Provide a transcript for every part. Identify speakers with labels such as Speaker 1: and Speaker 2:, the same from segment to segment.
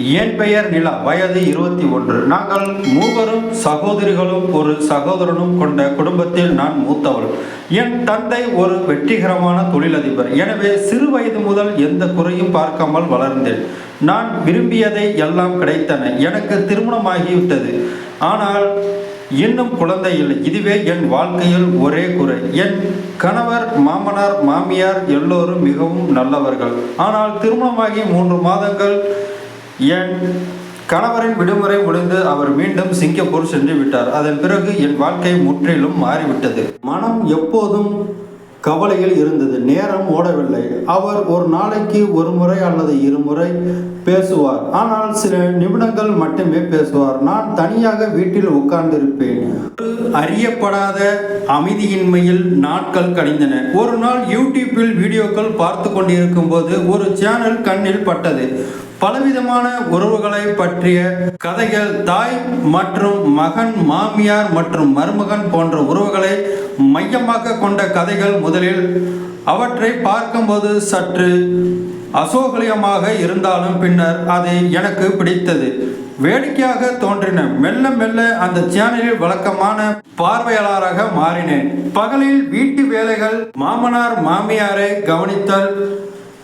Speaker 1: என் பெயர் நிலா. வயது இருபத்தி ஒன்று. நாங்கள் மூவரும் சகோதரிகளும் ஒரு சகோதரனும் கொண்ட குடும்பத்தில் நான் மூத்தவள். என் தந்தை ஒரு வெற்றிகரமான தொழிலதிபர். எனவே சிறு வயது முதல் எந்த குறையும் பார்க்காமல் வளர்ந்தேன். நான் விரும்பியதை எல்லாம் கிடைத்தன. எனக்கு திருமணமாகிவிட்டது. ஆனால் இன்னும் குழந்தை இல்லை. இதுவே என் வாழ்க்கையில் ஒரே குறை. என் கணவர் மாமனார் மாமியார் எல்லோரும் மிகவும் நல்லவர்கள். ஆனால் திருமணமாகி மூன்று மாதங்கள் என் கணவரின் விடுமுறை முடிந்து அவர் மீண்டும் சிங்கப்பூர் சென்று விட்டார். அதன் பிறகு என் வாழ்க்கை முற்றிலும் மாறிவிட்டது. மனம் எப்போதும் கவலையில் இருந்தது. நேரம் ஓடவில்லை. அவர் ஒரு நாளைக்கு ஒரு முறை அல்லது இருமுறை பேசுவார். ஆனால் சில நிமிடங்கள் மட்டுமே பேசுவார். நான் தனியாக வீட்டில் உட்கார்ந்திருப்பேன். ஒரு அறியப்படாத அமைதியின்மையில் நாட்கள் கழிந்தன. ஒரு நாள் யூடியூப்பில் வீடியோக்கள் பார்த்து கொண்டிருக்கும் போது ஒரு சேனல் கண்ணில் பட்டது. பலவிதமான உறவுகளை பற்றிய கதைகள் தாய் மற்றும் மகன் மாமியார் மற்றும் மருமகன் போன்ற உறவுகளை மையமாக கொண்ட கதைகள் முதலில் அவற்றை பார்க்கும்போது சற்று அசோகலியமாக இருந்தாலும் பின்னர் அது எனக்கு பிடித்தது. வேடிக்கையாக தோன்றின மெல்ல மெல்ல அந்த சேனலில் வழக்கமான பார்வையாளராக மாறினேன். பகலில் வீட்டு வேலைகள் மாமனார் மாமியாரை கவனித்தல்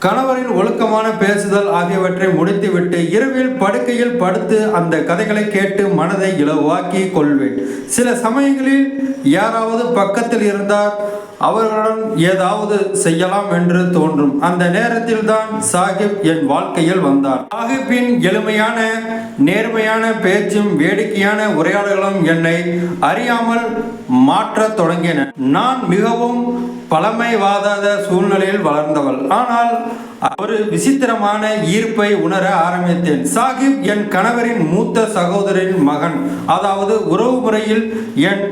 Speaker 1: கணவரின் ஒழுக்கமான பேசுதல் ஆகியவற்றை முடித்துவிட்டு இரவில் படுக்கையில் படுத்து அந்த கதைகளை கேட்டு மனதை இலவாக்கி கொள்வேன். சில சமயங்களில் யாராவது பக்கத்தில் இருந்தால் அவர்களுடன் ஏதாவது செய்யலாம் என்று தோன்றும். அந்த நேரத்தில் தான் சாஹிப் என் வாழ்க்கையில் வந்தார். சாஹிப்பின் எளிமையான நேர்மையான பேச்சும் வேடிக்கையான உரையாடல்களும் என்னை அறியாமல் மாற்றத் தொடங்கின. நான் மிகவும் பழமைவாதாத சூழ்நிலையில் வளர்ந்தவள். ஆனால் ஒரு விசித்திரமான ஈர்ப்பை உணர ஆரம்பித்தேன். சாஹிப் என் கணவரின் மூத்த சகோதரின் மகன். அதாவது உறவு முறையில் என்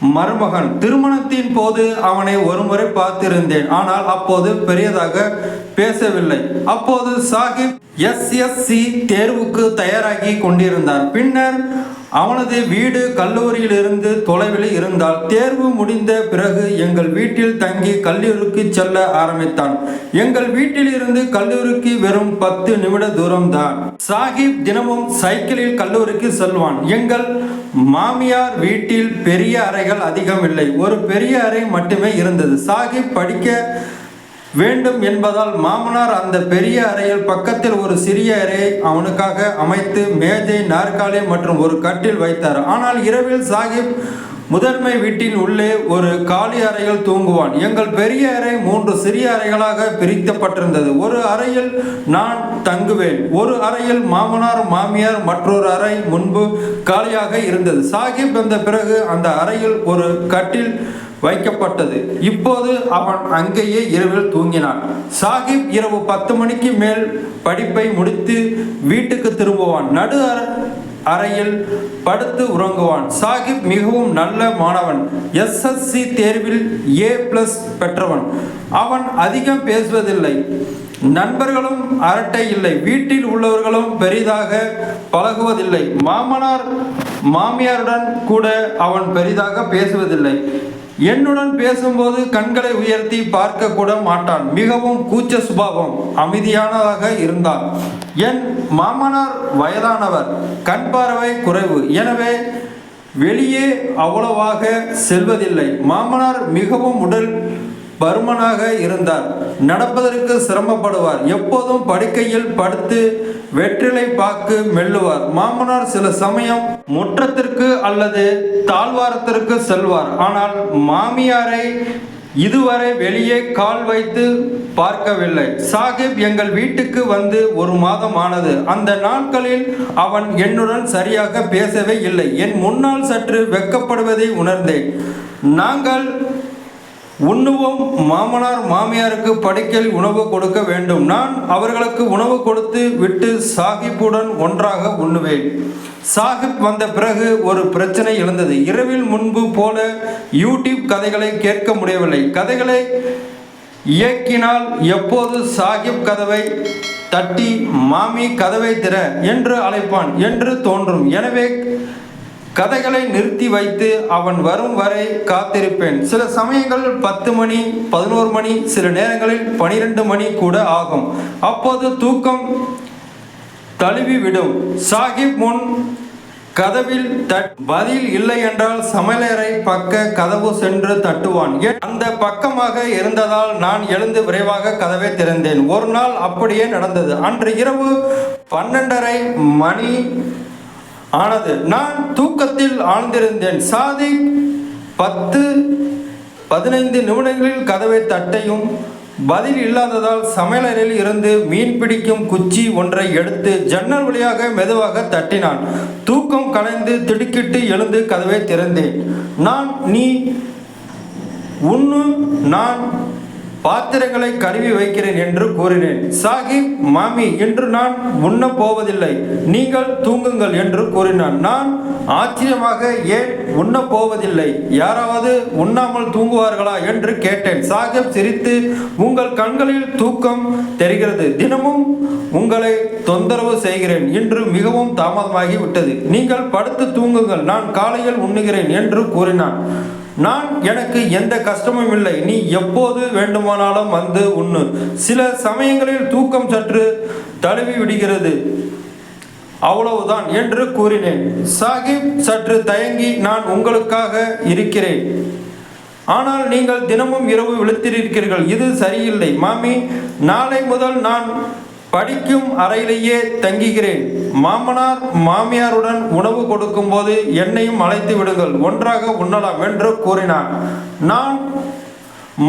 Speaker 1: மருமகன். திருமணத்தின் போது அவனை ஒருமுறை பார்த்திருந்தேன். ஆனால் அப்போது பெரியதாக பேசவில்லை. அப்போது சாஹிப் எஸ்எஸ்சி தேர்வுக்கு தயாராகி கொண்டிருந்தார். பின்னர் அவனது வீடு கல்லூரியிலிருந்து தொலைவில் இருந்தால் தேர்வு முடிந்த பிறகு எங்கள் வீட்டில் தங்கி கல்லூரிக்கு செல்ல ஆரம்பித்தான். எங்கள் வீட்டில் இருந்து கல்லூரிக்கு வெறும் பத்து நிமிட தூரம்தான். சாஹிப் தினமும் சைக்கிளில் கல்லூரிக்கு செல்வான். எங்கள் மாமியார் வீட்டில் பெரிய அறைகள் அதிகம் இல்லை ஒரு பெரிய அறை மட்டுமே இருந்தது. சாகிப் படிக்க வேண்டும் என்பதால் மாமனார் அந்த பெரிய அறையில் பக்கத்தில் ஒரு சிறிய அறையை அவனுக்காக அமைத்து மேஜை நாற்காலி மற்றும் ஒரு கட்டில் வைத்தார். ஆனால் இரவில் சாஹிப் முதன்மை வீட்டின் உள்ளே ஒரு காலி அறையில் தூங்குவான். எங்கள் பெரிய அறை மூன்று சிறிய அறைகளாக பிரிக்கப்பட்டிருந்தது. ஒரு அறையில் நான் தங்குவேன். ஒரு அறையில் மாமனார் மாமியார் மற்றொரு அறை முன்பு காலியாக இருந்தது. சாஹிப் வந்த பிறகு அந்த அறையில் ஒரு கட்டில் வைக்கப்பட்டது. இப்போது அவன் அங்கேயே இரவில் தூங்கினான். சாகிப் இரவு பத்து மணிக்கு மேல் படிப்பை முடித்து வீட்டுக்கு திரும்புவான். நடு அற- அறையில் படுத்து உறங்குவான். சாஹிப் மிகவும் நல்ல மாணவன். எஸ்எஸ்சி தேர்வில் ஏ பிளஸ் பெற்றவன். அவன் அதிகம் பேசுவதில்லை. நண்பர்களும் அரட்டை இல்லை. வீட்டில் உள்ளவர்களும் பெரிதாக பழகுவதில்லை. மாமனார் மாமியாருடன் கூட அவன் பெரிதாக பேசுவதில்லை. என்னுடன் பேசும்போது கண்களை உயர்த்தி பார்க்க கூட மாட்டான். மிகவும் கூச்ச சுபாவம் அமைதியானதாக இருந்தான். என் மாமனார் வயதானவர் கண் பார்வை குறைவு. எனவே வெளியே அவ்வளவாக செல்வதில்லை. மாமனார் மிகவும் உடல் பருமனாக இருந்தார். நடப்பதற்கு சிரமப்படுவார். எப்போதும் படுக்கையில் படுத்து வெற்றிலை பாக்கு மெல்லுவார். மாமனார் சில சமயம் முற்றத்திற்கு அல்லது தாழ்வாரத்திற்கு செல்வார். ஆனால் மாமியாரை இதுவரை வெளியே கால் வைத்து பார்க்கவில்லை. சாகிப் எங்கள் வீட்டுக்கு வந்து ஒரு மாதம் ஆனது. அந்த நாட்களில் அவன் என்னுடன் சரியாக பேசவே இல்லை. என் முன்னால் சற்று வெட்கப்படுவதை உணர்ந்தேன். நாங்கள் உண்ணுவோம் மாமனார் மாமியாருக்கு படுக்கையில் உணவு கொடுக்க வேண்டும். நான் அவர்களுக்கு உணவு கொடுத்து விட்டு சாஹிப்புடன் ஒன்றாக உண்ணுவேன். சாஹிப் வந்த பிறகு ஒரு பிரச்சனை எழுந்தது. இரவில் முன்பு போல யூடியூப் கதைகளை கேட்க முடியவில்லை. கதைகளை இயக்கினால் எப்போது சாஹிப் கதவை தட்டி மாமி கதவை திற என்று அழைப்பான் என்று தோன்றும். எனவே கதைகளை நிறுத்தி வைத்து அவன் வரும் வரை காத்திருப்பேன். சில சமயங்கள் பத்து மணி பதினோரு மணி சில நேரங்களில் பனிரெண்டு மணி கூட ஆகும். அப்போது தூக்கம் தழுவிவிடும். சாகிப் சாஹிப் முன் கதவில் தட் பதில் இல்லை என்றால் சமையலறை பக்க கதவு சென்று தட்டுவான். அந்த பக்கமாக இருந்ததால் நான் எழுந்து விரைவாக கதவை திறந்தேன். ஒரு நாள் அப்படியே நடந்தது. அன்று இரவு பன்னெண்டரை மணி ஆனது நான் தூக்கத்தில் ஆழ்ந்திருந்தேன். சாதி பத்து பதினைந்து நிமிடங்களில் கதவை தட்டையும் பதில் இல்லாததால் சமையலறையில் இருந்து மீன் பிடிக்கும் குச்சி ஒன்றை எடுத்து ஜன்னல் வழியாக மெதுவாக தட்டினான். தூக்கம் கலைந்து திடுக்கிட்டு எழுந்து கதவை திறந்தேன். நான் நீ உன்னு நான் பாத்திரங்களை கருவி வைக்கிறேன் என்று கூறினேன். சாஹிப் மாமி இன்று நான் உண்ண போவதில்லை. நீங்கள் தூங்குங்கள் என்று கூறினான். நான் ஆச்சரியமாக ஏன் உண்ண போவதில்லை? யாராவது உண்ணாமல் தூங்குவார்களா? என்று கேட்டேன். சாஹிப் சிரித்து உங்கள் கண்களில் தூக்கம் தெரிகிறது. தினமும் உங்களை தொந்தரவு செய்கிறேன். இன்று மிகவும் தாமதமாகி விட்டது நீங்கள் படுத்து தூங்குங்கள். நான் காலையில் உண்ணுகிறேன் என்று கூறினான். நான் எனக்கு எந்த கஷ்டமும் இல்லை. நீ எப்போது வேண்டுமானாலும் வந்து உண்ணு. சில சமயங்களில் தூக்கம் சற்று தழுவி விடுகிறது. அவ்வளவுதான் என்று கூறினேன். சாஹிப் சற்று தயங்கி நான் உங்களுக்காக இருக்கிறேன். ஆனால் நீங்கள் தினமும் இரவு விழுத்திருக்கிறீர்கள். இது சரியில்லை. மாமி நாளை முதல் நான் படிக்கும் அறையிலேயே தங்குகிறேன் மாமனார் மாமியாருடன் உணவு கொடுக்கும்போது என்னையும் அழைத்து விடுங்கள். ஒன்றாக உண்ணலாம் என்று கூறினார் நான்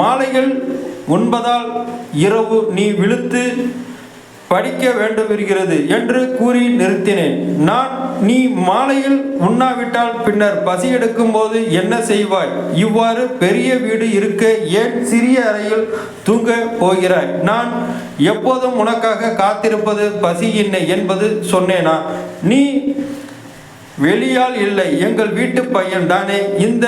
Speaker 1: மாலையில் உண்பதால் இரவு நீ விழுத்து படிக்க வேண்டுமிருக்கிறது என்று கூறி நிறுத்தினேன். நான் நீ மாலையில் உண்ணாவிட்டால் பின்னர் பசி எடுக்கும் போது என்ன செய்வாய்? இவ்வாறு பெரிய வீடு இருக்க ஏன் சிறிய அறையில் தூங்க போகிறாய்? நான் எப்போதும் உனக்காக காத்திருப்பது பசியின்மை என்பது சொன்னேனா? நீ வெளியால் இல்லை எங்கள் வீட்டு பையன் தானே இந்த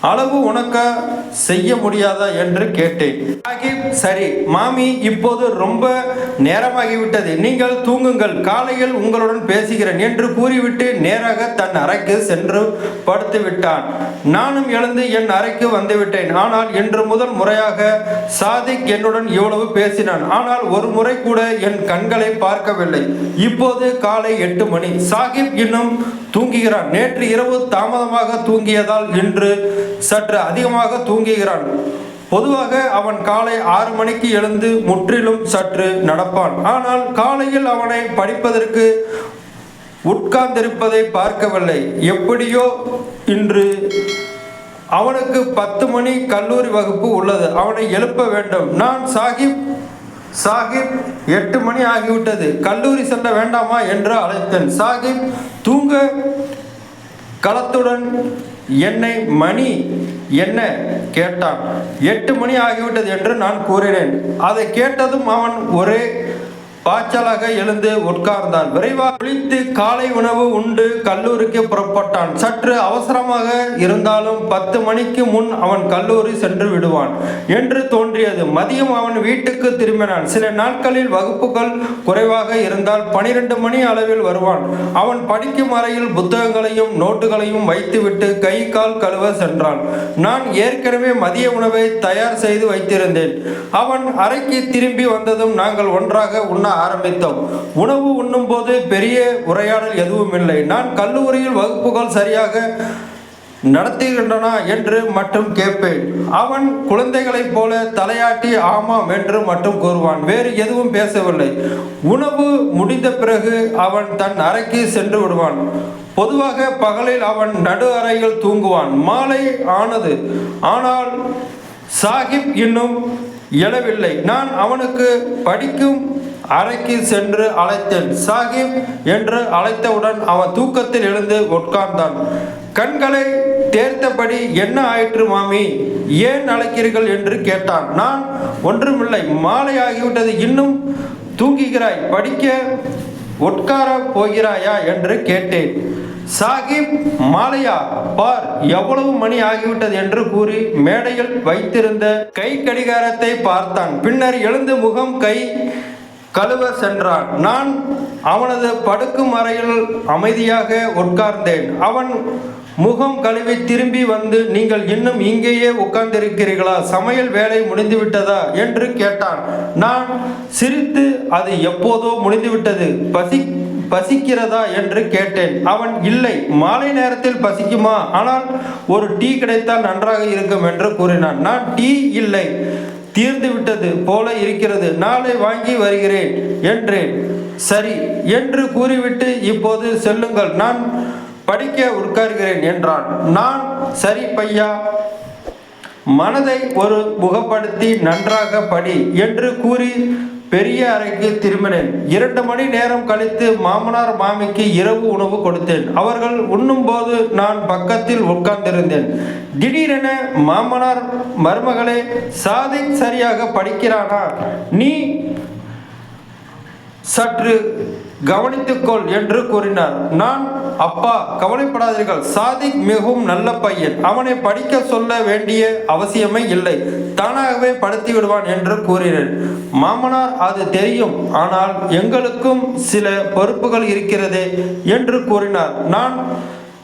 Speaker 1: அளவு உனக்க செய்ய முடியாதா என்று கேட்டேன். சாகிப் சரி மாமி இப்போது ரொம்ப நேரமாகிவிட்டது. நீங்கள் தூங்குங்கள். காலையில் உங்களுடன் பேசுகிறேன் என்று கூறிவிட்டு நேராக தன் அறைக்கு சென்று படுத்து விட்டான். நானும் எழுந்து என் அறைக்கு வந்துவிட்டேன். ஆனால் இன்று முதல் முறையாக சாதிக் என்னுடன் இவ்வளவு பேசினான். ஆனால் ஒரு முறை கூட என் கண்களை பார்க்கவில்லை. இப்போது காலை எட்டு மணி. சாகிப் இன்னும் தூங்குகிறான். நேற்று இரவு தாமதமாக தூங்கியதால் இன்று சற்று அதிகமாக தூங்குகிறான். பொதுவாக அவன் காலை ஆறு மணிக்கு எழுந்து முற்றிலும் சற்று நடப்பான். ஆனால் காலையில் அவனை படிப்பதற்கு உட்கார்ந்திருப்பதை பார்க்கவில்லை. எப்படியோ இன்று அவனுக்கு பத்து மணி கல்லூரி வகுப்பு உள்ளது. அவனை எழுப்ப வேண்டும். நான் சாகிப் சாகிப் எட்டு மணி ஆகிவிட்டது. கல்லூரி செல்ல வேண்டாமா என்று அழைத்தேன். சாகிப் தூங்க களத்துடன் என்னை மணி என்ன கேட்டான். எட்டு மணி ஆகிவிட்டது என்று நான் கூறினேன். அதை கேட்டதும் அவன் ஒரே பாய்ச்சலாக எழுந்து உட்கார்ந்தான். விரைவாக குளித்து காலை உணவு உண்டு. கல்லூரிக்கு புறப்பட்டான். சற்று அவசரமாக இருந்தாலும் பத்து மணிக்கு முன் அவன் கல்லூரி சென்று விடுவான் என்று தோன்றியது. மதியம் அவன் வீட்டுக்கு திரும்பினான். சில நாட்களில் வகுப்புகள் குறைவாக இருந்தால் பனிரெண்டு மணி அளவில் வருவான். அவன் படிக்கும் அறையில் புத்தகங்களையும் நோட்டுகளையும் வைத்துவிட்டு கை கால் கழுவ சென்றான். நான் ஏற்கனவே மதிய உணவை தயார் செய்து வைத்திருந்தேன். அவன் அறைக்கு திரும்பி வந்ததும் நாங்கள் ஒன்றாக உண்ண ஆரம்பித்தோம். உணவு உண்ணும் போது பெரிய உரையாடல் எதுவும் இல்லை. நான் கல்லூரியில் வகுப்புகள் சரியாக நடத்துகின்றன என்று மட்டும் கேட்பேன். அவன் குழந்தைகளைப் போல தலையாட்டி ஆமாம் என்று மட்டும் கூறுவான். வேறு எதுவும் பேசவில்லை. உணவு முடிந்த பிறகு அவன் தன் அறைக்கு சென்று விடுவான். பொதுவாக பகலில் அவன் நடு அறையில் தூங்குவான். மாலை ஆனது. ஆனால் சாகிப் இன்னும் எழவில்லை. நான் அவனுக்கு படிக்கும் அறைக்கு சென்று அழைத்தேன். சாகிப் என்று அழைத்தவுடன் அவன் தூக்கத்தில் எழுந்து உட்கார்ந்தான். கண்களை தேர்த்தபடி என்ன ஆயிற்று மாமி? ஏன் அழைக்கிறீர்கள் என்று கேட்டான். நான் ஒன்றுமில்லை. மாலை ஆகிவிட்டது. இன்னும் தூங்குகிறாய். படிக்க உட்கார போகிறாயா? என்று கேட்டேன். சாகிப் மாலையா? பார் எவ்வளவு மணி ஆகிவிட்டது? என்று கூறி மேடையில் வைத்திருந்த கை கடிகாரத்தை பார்த்தான். பின்னர் எழுந்து முகம் கை கழுவ சென்றான். நான் அவனது படுக்கும் அறையில் அமைதியாக உட்கார்ந்தேன். அவன் முகம் கழுவி திரும்பி வந்து நீங்கள் இன்னும் இங்கேயே உட்கார்ந்திருக்கிறீர்களா? சமையல் வேலை முடிந்து விட்டதா என்று கேட்டான். நான் சிரித்து அது எப்போதோ முடிந்துவிட்டது. பசி பசிக்கிறதா? என்று கேட்டேன். அவன் இல்லை மாலை நேரத்தில் பசிக்குமா? ஆனால் ஒரு டீ கிடைத்தால் நன்றாக இருக்கும் என்று கூறினான். நான் டீ இல்லை. தீர்ந்து விட்டது போல இருக்கிறது. நாளை வாங்கி வருகிறேன் என்றேன். சரி என்று கூறிவிட்டு இப்போது செல்லுங்கள். நான் படிக்க உட்கார்கிறேன் என்றான். நான் சரி பையா மனதை ஒரு முகப்படுத்தி நன்றாக படி என்று கூறி பெரிய அறைக்கு திரும்பினேன். இரண்டு மணி நேரம் கழித்து மாமனார் மாமிக்கு இரவு உணவு கொடுத்தேன். அவர்கள் உண்ணும்போது நான் பக்கத்தில் உட்கார்ந்திருந்தேன். திடீரென மாமனார் மருமகளே சாதி சரியாக படிக்கிறானா? நீ சற்று கவனித்துக்கொள் என்று கூறினார். நான் அப்பா கவலைப்படாதீர்கள். சாதிக் மிகவும் நல்ல பையன். அவனை படிக்க சொல்ல வேண்டிய அவசியமே இல்லை. தானாகவே படுத்தி விடுவான் என்று கூறினேன். மாமனார் அது தெரியும். ஆனால் எங்களுக்கும் சில பொறுப்புகள் இருக்கிறதே என்று கூறினார். நான்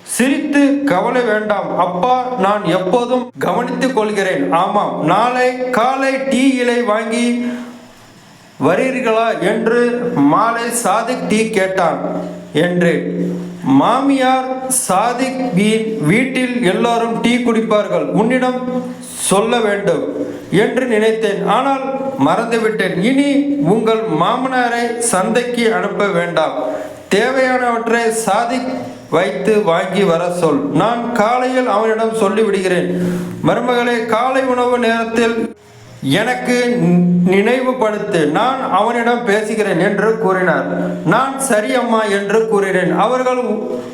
Speaker 1: சிரித்து கவலை வேண்டாம். அப்பா நான் எப்போதும் கவனித்துக் கொள்கிறேன் ஆமாம் நாளை காலை டீ இலை வாங்கி வரீர்களா என்று மாலை சாதிக் டீ கேட்டான். என்று மாமியார் சாதிக் வீட்டில் எல்லாரும் டீ குடிப்பார்கள். உன்னிடம் சொல்ல வேண்டும் என்று நினைத்தேன். ஆனால் மறந்துவிட்டேன். இனி உங்கள் மாமனாரை சந்தைக்கு அனுப்ப வேண்டாம். தேவையானவற்றை சாதிக் வைத்து வாங்கி வர சொல். நான் காலையில் அவனிடம் சொல்லிவிடுகிறேன். மருமகளே காலை உணவு நேரத்தில் எனக்கு நினைவுபடுத்து நான் அவனிடம் பேசுகிறேன் என்று கூறினார். நான் சரி அம்மா என்று கூறினேன். அவர்கள்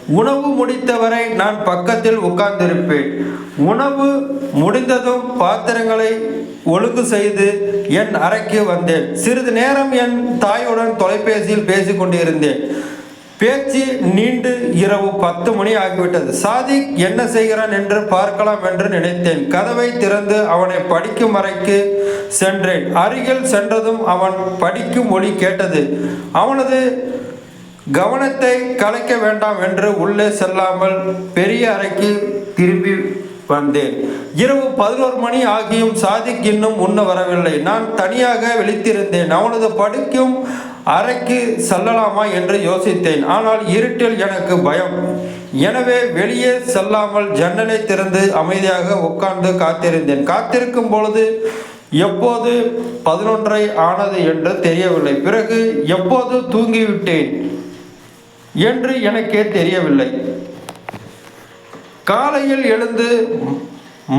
Speaker 1: உணவு முடித்தவரை நான் பக்கத்தில் உட்கார்ந்திருப்பேன். உணவு முடிந்ததும் பாத்திரங்களை ஒழுங்கு செய்து என் அறைக்கு வந்தேன். சிறிது நேரம் என் தாயுடன் தொலைபேசியில் பேசிக்கொண்டிருந்தேன். பேச்சு நீண்டு இரவு பத்து மணி ஆகிவிட்டது. சாதிக் என்ன செய்கிறான் என்று பார்க்கலாம் என்று நினைத்தேன். கதவை திறந்து அவனை படிக்கும் அறைக்கு சென்றேன். அருகில் சென்றதும் அவன் படிக்கும் ஒலி கேட்டது. அவனது கவனத்தை கலைக்க வேண்டாம் என்று உள்ளே செல்லாமல் பெரிய அறைக்கு திரும்பி வந்தேன். இரவு பதினோரு மணி ஆகியும் சாதிக் இன்னும் உண்ண வரவில்லை. நான் தனியாக விழித்திருந்தேன். அவனது படிக்கும் அறைக்கு செல்லலாமா என்று யோசித்தேன். ஆனால் இருட்டில் எனக்கு பயம். எனவே வெளியே செல்லாமல் ஜன்னலை திறந்து அமைதியாக உட்கார்ந்து காத்திருந்தேன். காத்திருக்கும் பொழுது எப்போது பதினொன்றை ஆனது என்று தெரியவில்லை. பிறகு எப்போது தூங்கிவிட்டேன் என்று எனக்கே தெரியவில்லை. காலையில் எழுந்து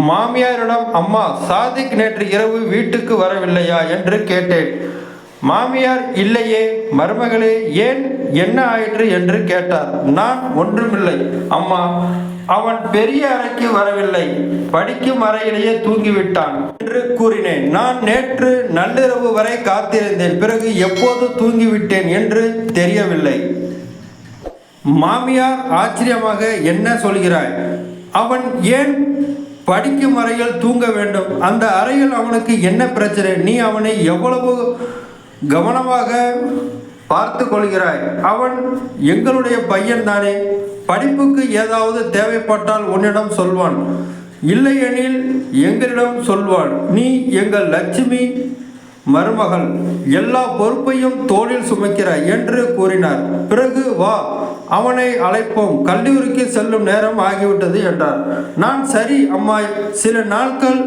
Speaker 1: மாமியாரிடம் அம்மா சாதிக் நேற்று இரவு வீட்டுக்கு வரவில்லையா? என்று கேட்டேன். மாமியார் இல்லையே மருமகளே ஏன் என்ன ஆயிற்று என்று கேட்டார். நான் ஒன்றுமில்லை அம்மா. அவன் பெரிய அறைக்கு வரவில்லை. படிக்கும் அறையிலேயே தூங்கிவிட்டான் என்று கூறினேன். நான் நேற்று நள்ளிரவு வரை காத்திருந்தேன். பிறகு எப்போது தூங்கிவிட்டேன் என்று தெரியவில்லை. மாமியார் ஆச்சரியமாக என்ன சொல்கிறாய்? அவன் ஏன் படிக்கும் அறையில் தூங்க வேண்டும்? அந்த அறையில் அவனுக்கு என்ன பிரச்சனை? நீ அவனை எவ்வளவு கவனமாக பார்த்து கொள்கிறாய். அவன் எங்களுடைய பையன் தானே படிப்புக்கு ஏதாவது தேவைப்பட்டால் உன்னிடம் சொல்வான். இல்லையெனில் எங்களிடம் சொல்வான் நீ எங்கள் லட்சுமி மருமகள். எல்லா பொறுப்பையும் தோளில் சுமக்கிறாய் என்று கூறினார். பிறகு வா. அவனை அழைப்போம். கல்லூரிக்கு செல்லும் நேரம் ஆகிவிட்டது என்றார். நான் சரி அம்மாய் சில நாட்கள்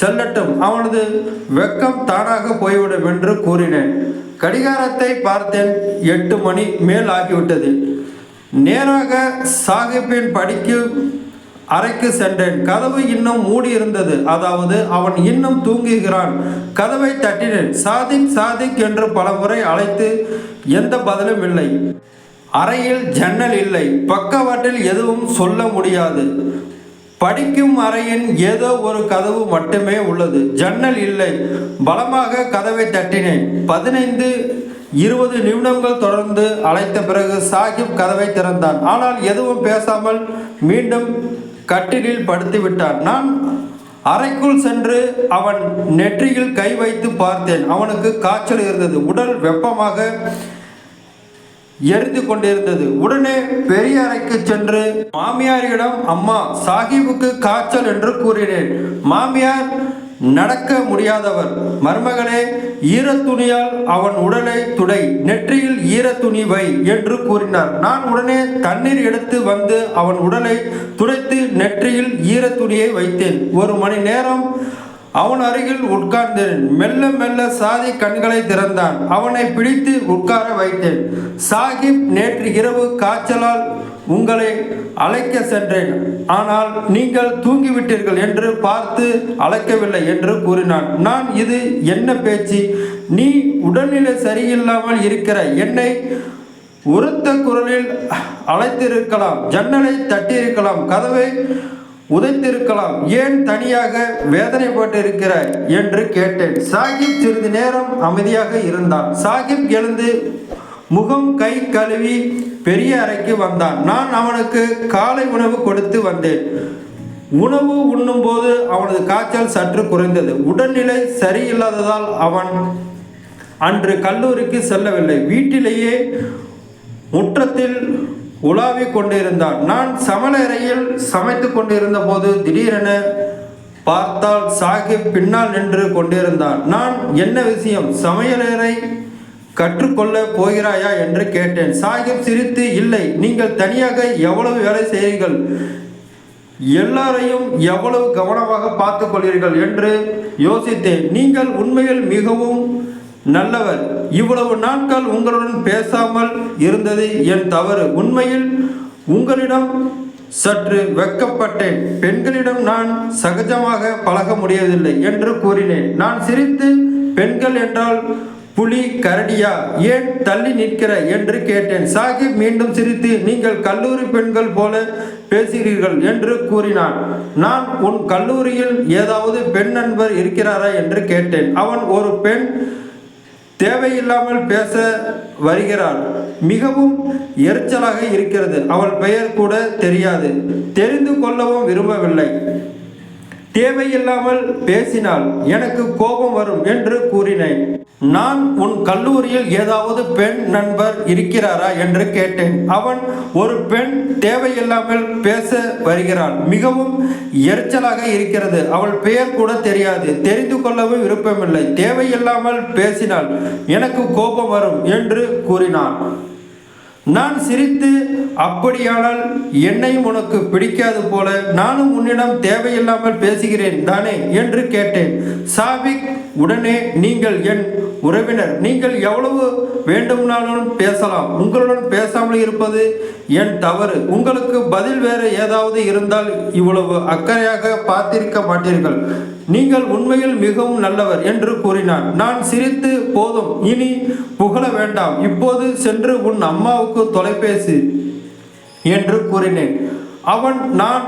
Speaker 1: செல்லட்டும். அவனது வெக்கம் தானாக போய்விடும் என்று கூறினேன். கடிகாரத்தை பார்த்தேன். எட்டு மணி மேல் ஆகிவிட்டது. நேராக சாகிப்பின் படிக்கு அறைக்கு சென்றேன். கதவு இன்னும் மூடி இருந்தது அதாவது அவன் இன்னும் தூங்குகிறான். கதவை தட்டினேன். சாதிக் சாதிக் என்று பலமுறை அழைத்து எந்த பதிலும் இல்லை. அறையில் ஜன்னல் இல்லை. பக்கவாட்டில் எதுவும் சொல்ல முடியாது. படிக்கும் அறையின் ஏதோ ஒரு கதவு மட்டுமே உள்ளது. ஜன்னல் இல்லை. பலமாக கதவை தட்டினேன். பதினைந்து இருபது நிமிடங்கள் தொடர்ந்து அழைத்த பிறகு சாஹிப் கதவை திறந்தான். ஆனால் எதுவும் பேசாமல் மீண்டும் கட்டிலில் படுத்து விட்டான். நான் அறைக்குள் சென்று அவன் நெற்றியில் கை வைத்து பார்த்தேன். அவனுக்கு காய்ச்சல் இருந்தது. உடல் வெப்பமாக எரிந்து கொண்டிருந்தது. உடனே பெரிய அறைக்கு சென்று மாமியாரிடம் அம்மா சாஹிபுக்கு காய்ச்சல் என்று கூறினேன். மாமியார் நடக்க முடியாதவர். மருமகளே ஈரத்துணியால் அவன் உடலை துடை. நெற்றியில் ஈரத்துணி வை என்று கூறினார். நான் உடனே தண்ணீர் எடுத்து வந்து அவன் உடலை துடைத்து நெற்றியில் ஈரத்துணியை வைத்தேன். ஒரு மணி நேரம் அவன் அருகில் உட்கார்ந்தேன் மெல்ல மெல்ல சாதி கண்களை திறந்தான். அவனை பிடித்து உட்கார வைத்தேன். சாஹிப் நேற்று இரவு காய்ச்சலால் உங்களை அழைக்க சென்றேன். ஆனால் நீங்கள் தூங்கிவிட்டீர்கள் என்று பார்த்து அழைக்கவில்லை என்று கூறினான். நான் இது என்ன பேச்சு? நீ உடல்நிலை சரியில்லாமல் இருக்கிற என்னை உரத்த குரலில் அழைத்திருக்கலாம். ஜன்னலை தட்டியிருக்கலாம். கதவை உதைத்திருக்கலாம். ஏன் தனியாக வேதனைப்பட்டு இருக்கிறாய் என்று கேட்டேன். சாகிப் சிறிது நேரம் அமைதியாக இருந்தான். சாகிப் எழுந்து முகம் கை கழுவி பெரிய அறைக்கு வந்தான். நான் அவனுக்கு காலை உணவு கொடுத்து வந்தேன். உணவு உண்ணும்போது அவனது காய்ச்சல் சற்று குறைந்தது. உடல்நிலை சரியில்லாததால் அவன் அன்று கல்லூரிக்கு செல்லவில்லை. வீட்டிலேயே முற்றத்தில் உலாவிக் கொண்டிருந்தார் நான் சமையலறையில் சமைத்து கொண்டிருந்த போது திடீரென பார்த்தால் சாஹிப் பின்னால் நின்று கொண்டிருந்தார் நான் என்ன விஷயம்? சமையலறை கற்றுக்கொள்ள போகிறாயா? என்று கேட்டேன். சாஹிப் சிரித்து இல்லை நீங்கள் தனியாக எவ்வளவு வேலை செய்கிறீர்கள்? எல்லாரையும் எவ்வளவு கவனமாக பார்த்துக் கொள்கிறீர்கள்? என்று யோசித்தேன். நீங்கள் உண்மையில் மிகவும் நல்லவர். இவ்வளவு நாட்கள் உங்களுடன் பேசாமல் இருந்தது என் தவறு. உண்மையில் உங்களிடம் சற்று வெட்கப்பட்டேன் பெண்களிடம் நான் சகஜமாக பழக முடியவில்லை என்று கூறினேன். நான் சிரித்து பெண்கள் என்றால் புலி கரடியா? ஏன் தள்ளி நிற்கிற? என்று கேட்டேன். சாஹிப் மீண்டும் சிரித்து நீங்கள் கல்லூரி பெண்கள் போல பேசுகிறீர்கள் என்று கூறினான். நான் உன் கல்லூரியில் ஏதாவது பெண் நண்பர் இருக்கிறாரா? என்று கேட்டேன். அவன் ஒரு பெண் தேவையில்லாமல் பேச வருகிறாள். மிகவும் எரிச்சலாக இருக்கிறது. அவள் பெயர் கூட தெரியாது. தெரிந்து கொள்ளவும் விரும்பவில்லை. தேவையில்லாமல் பேசினால் எனக்கு கோபம் வரும் என்று கூறினேன். நான் உன் கல்லூரியில் ஏதாவது பெண் நண்பர் இருக்கிறாரா என்று கேட்டேன். அவன் ஒரு பெண் தேவையில்லாமல் பேச வருகிறாள். மிகவும் எரிச்சலாக இருக்கிறது. அவள் பெயர் கூட தெரியாது. தெரிந்து கொள்ளவும் விருப்பமில்லை. தேவையில்லாமல் பேசினால் எனக்கு கோபம் வரும் என்று கூறினான். நான் சிரித்து அப்படியானால் என்னையும் உனக்கு பிடிக்காது போல நானும் உன்னிடம் தேவையில்லாமல் பேசுகிறேன் தானே? என்று கேட்டேன். சாபிக் உடனே நீங்கள் என் உறவினர். நீங்கள் எவ்வளவு வேண்டுமானாலும் பேசலாம். உங்களுடன் பேசாமல் இருப்பது என் தவறு. உங்களுக்கு பதில் வேறு ஏதாவது இருந்தால் இவ்வளவு அக்கறையாக பார்த்திருக்க மாட்டீர்கள். நீங்கள் உண்மையில் மிகவும் நல்லவர் என்று கூறினார் நான் சிரித்து போதும் இனி புகழ வேண்டாம். இப்போது சென்று உன் அம்மாவுக்கு தொலைபேசி என்று கூறினேன். அவன் நான்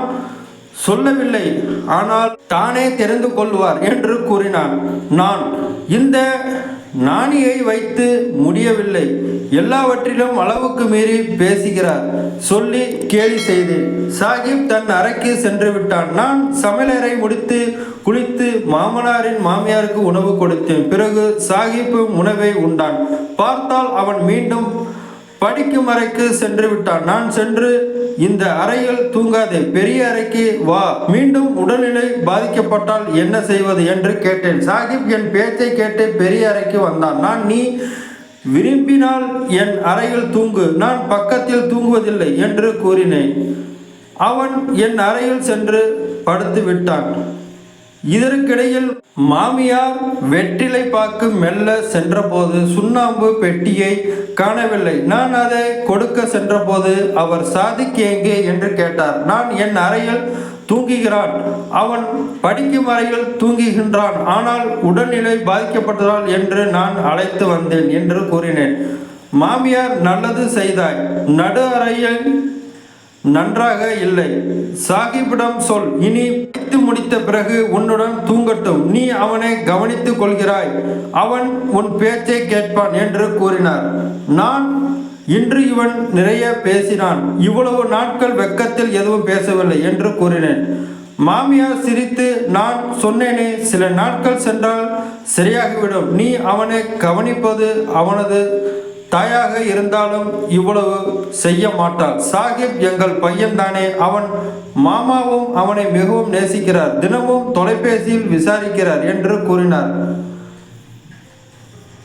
Speaker 1: சொல்லவில்லை ஆனால் தானே தெரிந்து கொள்வார் என்று கூறினான். நான் இந்த நாணியை வைத்து முடியவில்லை. எல்லாவற்றிலும் அளவுக்கு மீறி பேசுகிறார். சொல்லி கேலி செய்தேன். சாகிப் தன் அறைக்கு சென்று விட்டான். நான் சமையலறை முடித்து குளித்து மாமனாரின் மாமியாருக்கு உணவு கொடுத்தேன். பிறகு சாகிப்பும் உணவை உண்டான். பார்த்தால் அவன் மீண்டும் படிக்கும் அறைக்கு சென்று விட்டான். நான் சென்று இந்த அறையில் தூங்காதே. பெரிய அறைக்கு வா. மீண்டும் உடல்நிலை பாதிக்கப்பட்டால் என்ன செய்வது என்று கேட்டேன். சாகிப் என் பேச்சை கேட்டு பெரிய அறைக்கு வந்தான். நான் நீ விரும்பினால் என் அறையில் தூங்கு. நான் பக்கத்தில் தூங்குவதில்லை என்று கூறினேன். அவன் என் அறையில் சென்று படுத்து விட்டான். இதற்கிடையில் மாமியார் வெற்றிலை பாக்கு மெல்ல சென்றபோது சுண்ணாம்பு பெட்டியை காணவில்லை. நான் அதை கொடுக்க சென்றபோது அவர் சாதிக்கு எங்கே? என்று கேட்டார். நான் என் அறையில் தூங்குகிறான். அவன் படிக்கும் வரையில் தூங்குகின்றான். ஆனால் உடல்நிலை பாதிக்கப்பட்டதால் என்று நான் அழைத்து வந்தேன் என்று கூறினேன். மாமியார் நல்லது செய்தாய். நடு அறையில் நன்றாக இல்லை. சாகிப்பிடம் சொல். இனி படித்து முடித்த பிறகு உன்னுடன் தூங்கட்டும். நீ அவனை கவனித்துக் கொள்கிறாய். அவன் உன் பேச்சை கேட்பான் என்று கூறினார். நான் இன்று இவன் நிறைய பேசினான். இவ்வளவு நாட்கள் வெக்கத்தில் எதுவும் பேசவில்லை என்று கூறினேன். மாமியார் சிரித்து நான் சொன்னேனே சில நாட்கள் சென்றால் சரியாகிவிடும். நீ அவனை கவனிப்பது அவனது தாயாக இருந்தாலும் இவ்வளவு செய்ய மாட்டாள். சாஹிப் எங்கள் பையன்தானே. அவன் மாமாவும் அவனை மிகவும் நேசிக்கிறார். தினமும் தொலைபேசியில் விசாரிக்கிறார் என்று கூறினார்.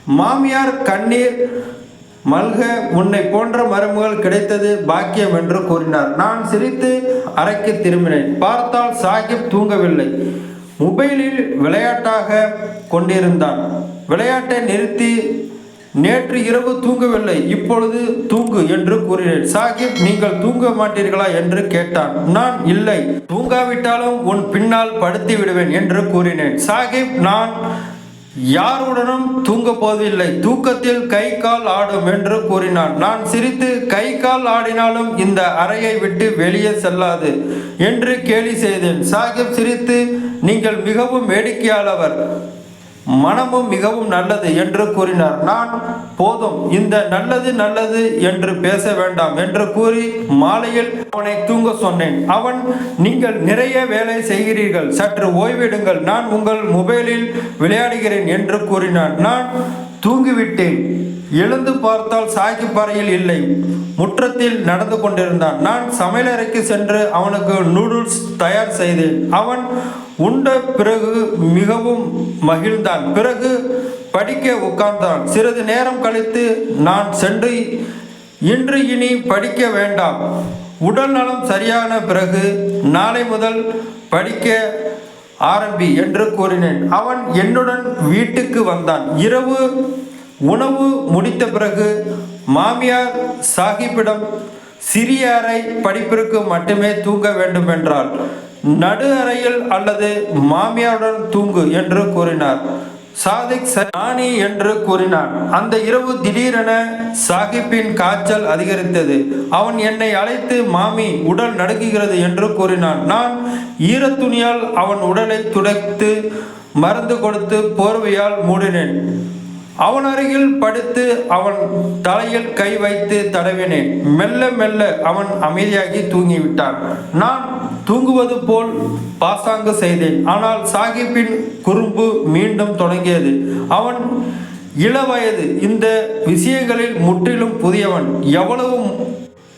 Speaker 1: மாமியார் கண்ணீர் மல்க உன்னை போன்ற மருமகள் கிடைத்தது பாக்கியம் என்று கூறினார். நான் சிரித்து அறைக்கு திரும்பினேன். பார்த்தால் சாகிப் தூங்கவில்லை. மொபைலில் விளையாட்டாக கொண்டிருந்தான். விளையாட்டை நிறுத்தி நேற்று இரவு தூங்கவில்லை. இப்பொழுது தூங்கு என்று கூறினேன். சாஹிப் நீங்கள் தூங்க மாட்டீர்களா என்று கேட்டான். நான் இல்லை. தூங்காவிட்டாலும் உன் பின்னால் படுத்து விடுவேன் என்று கூறினேன். சாஹிப் நான் யாருடனும் தூங்க போவதில்லை. தூக்கத்தில் கை கால் ஆடும் என்று கூறினான். நான் சிரித்து கை கால் ஆடினாலும் இந்த அறையை விட்டு வெளியே செல்லாது என்று கேலி செய்தேன். சாஹிப் சிரித்து நீங்கள் மிகவும் வேடிக்கையாளவர். மனமும் மிகவும் நல்லது என்று கூறினார். நான் போதும் இந்த நல்லது நல்லது என்று பேச வேண்டாம் என்று கூறி மாலையில் அவனை தூங்க சொன்னேன். அவன் நீங்கள் நிறைய வேலை செய்கிறீர்கள். சற்று ஓய்வெடுங்கள். நான் உங்கள் மொபைலில் விளையாடுகிறேன் என்று கூறினான். நான் தூங்கிவிட்டேன். எழுந்து பார்த்தால் சாகிப் அறையில் இல்லை. முற்றத்தில் நடந்து கொண்டிருந்தான். நான் சமையலறைக்கு சென்று அவனுக்கு நூடுல்ஸ் தயார் செய்தேன். அவன் உண்ட பிறகு மிகவும் மகிழ்ந்தான். பிறகு படிக்க உட்கார்ந்தான். சிறிது நேரம் கழித்து நான் சென்று இன்று இனி படிக்க வேண்டாம். உடல் நலம் சரியான பிறகு நாளை முதல் படிக்க ஆரம்பி என்று கூறினேன். அவன் என்னுடன் வீட்டுக்கு வந்தான். இரவு உணவு முடித்த பிறகு மாமியார் சாஹிப்பிடம் சிறிய அறை படிப்பிற்கு மட்டுமே தூங்க வேண்டும் என்றால் நடு அறையில் அல்லது மாமியாருடன் தூங்கு என்று கூறினார். சாதிக் நானி என்று கூறினான் அந்த இரவு திடீரென சாஹிப்பின் காய்ச்சல் அதிகரித்தது. அவன் என்னை அழைத்து மாமி உடல் நடுங்குகிறது என்று கூறினான். நான் ஈரத்துணியால் அவன் உடலை துடைத்து மருந்து கொடுத்து போர்வையால் மூடினேன். அவன் அருகில் படுத்து அவன் தலையில் கை வைத்து தடவினேன். மெல்ல மெல்ல அவன் அமைதியாகி தூங்கிவிட்டான். நான் தூங்குவது போல் பாசாங்கு செய்தேன். ஆனால் சாகிப்பின் குறும்பு மீண்டும் தொடங்கியது. அவன் இளவயது. இந்த விஷயங்களில் முற்றிலும் புதியவன். எவ்வளவு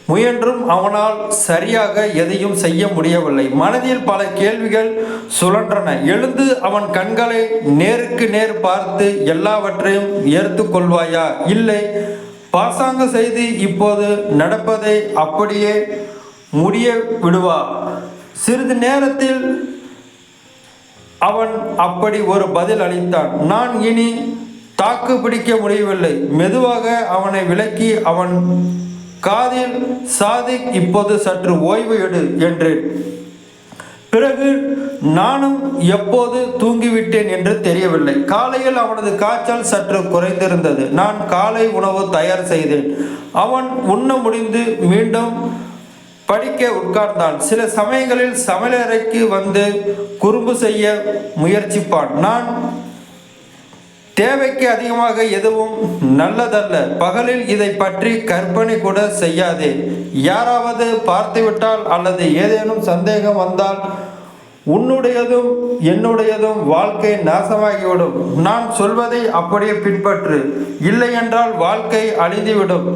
Speaker 1: முயன்றும் அவனால் சரியாக எதையும் செய்ய முடியவில்லை. மனதில் பல கேள்விகள் சுழன்றன. எழுந்து அவன் கண்களை நேருக்கு நேர் பார்த்து எல்லாவற்றையும் ஏற்று கொள்வாயா? இல்லை. பாசாங்க செய்து இப்போது நடப்பதை அப்படியே முடிய விடுவா? சிறிது நேரத்தில் அவன் அப்படி ஒரு பதில் அளித்தான். நான் இனி தாக்கு பிடிக்க முடியவில்லை. மெதுவாக அவனை விலக்கி அவன் காதில் சாதிக் இப்போது சற்று ஓய்வு எடு என்று பிறகு நானும் எப்போது தூங்கிவிட்டேன் என்று தெரியவில்லை. காலையில் அவனது காய்ச்சல் சற்று குறைந்திருந்தது. நான் காலை உணவு தயார் செய்தேன். அவன் உண்ண முடிந்து மீண்டும் படிக்க உட்கார்ந்தான். சில சமயங்களில் சமையலறைக்கு வந்து குறும்பு செய்ய முயற்சிப்பான். நான் தேவைக்கு அதிகமாக எதுவும் நல்லதல்ல. பகலில் இதை பற்றி கற்பனை கூட செய்யாதே. யாராவது பார்த்துவிட்டால் அல்லது ஏதேனும் சந்தேகம் வந்தால் உன்னுடையதும் என்னுடையதும் வாழ்க்கை நாசமாகிவிடும். நான் சொல்வதை அப்படியே பின்பற்று. இல்லை என்றால் வாழ்க்கை அழிந்துவிடும்.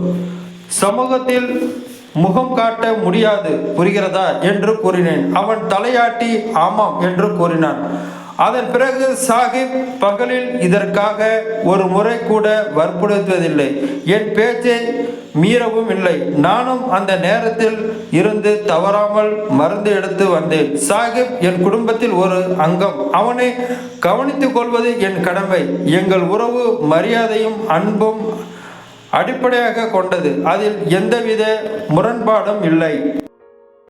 Speaker 1: சமூகத்தில் முகம் காட்ட முடியாது. புரிகிறதா? என்று கூறினேன். அவன் தலையாட்டி ஆமாம் என்று கூறினான். அதன் பிறகு சாஹிப் பகலில் இதற்காக ஒரு முறை கூட வற்புறுத்துவதில்லை. என் பேச்சை மீறவும் இல்லை. நானும் அந்த நேரத்தில் இருந்து தவறாமல் மருந்து எடுத்து வந்தேன். சாஹிப் என் குடும்பத்தில் ஒரு அங்கம். அவனை கவனித்துக் கொள்வது என் கடமை. எங்கள் உறவு மரியாதையும் அன்பும் அடிப்படையாக கொண்டது. அதில் எந்தவித முரண்பாடும் இல்லை.